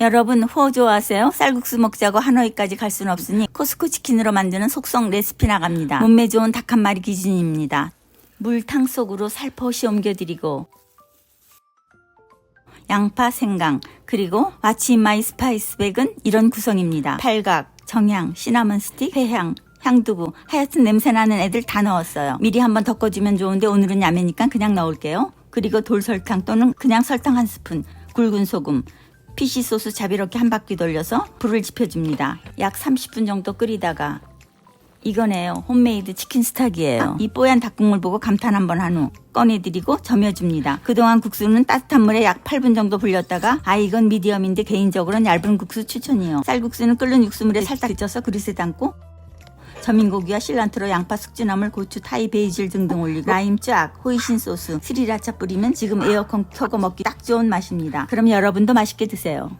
여러분 호 좋아하세요? 쌀국수 먹자고 하노이까지 갈 수는 없으니 코스코 치킨으로 만드는 속성 레시피 나갑니다. 몸매 좋은 닭 한 마리 기준입니다. 물탕 속으로 살포시 옮겨드리고 양파, 생강, 그리고 와치 마이 스파이스 백은 이런 구성입니다. 팔각, 정향, 시나몬 스틱, 회향, 향두부, 하여튼 냄새나는 애들 다 넣었어요. 미리 한번 덮어주면 좋은데 오늘은 야매니까 그냥 넣을게요. 그리고 돌설탕 또는 그냥 설탕 한 스푼, 굵은 소금, 피시 소스 자비롭게 한 바퀴 돌려서 불을 지펴줍니다. 약 30분 정도 끓이다가 이거네요. 홈메이드 치킨 스탁이에요. 이 뽀얀 닭국물 보고 감탄 한번 한 후 꺼내드리고 점여줍니다. 그동안 국수는 따뜻한 물에 약 8분 정도 불렸다가 아 이건 미디엄인데 개인적으로는 얇은 국수 추천이요. 쌀국수는 끓는 육수물에 살짝 데쳐서 그릇에 담고 저민 고기와 실란트로 양파, 숙주나물, 고추, 타이, 베이질 등등 올리고 라임 쫙, 호이신 소스, 스리라차 뿌리면 지금 에어컨 켜고 먹기 딱 좋은 맛입니다. 그럼 여러분도 맛있게 드세요.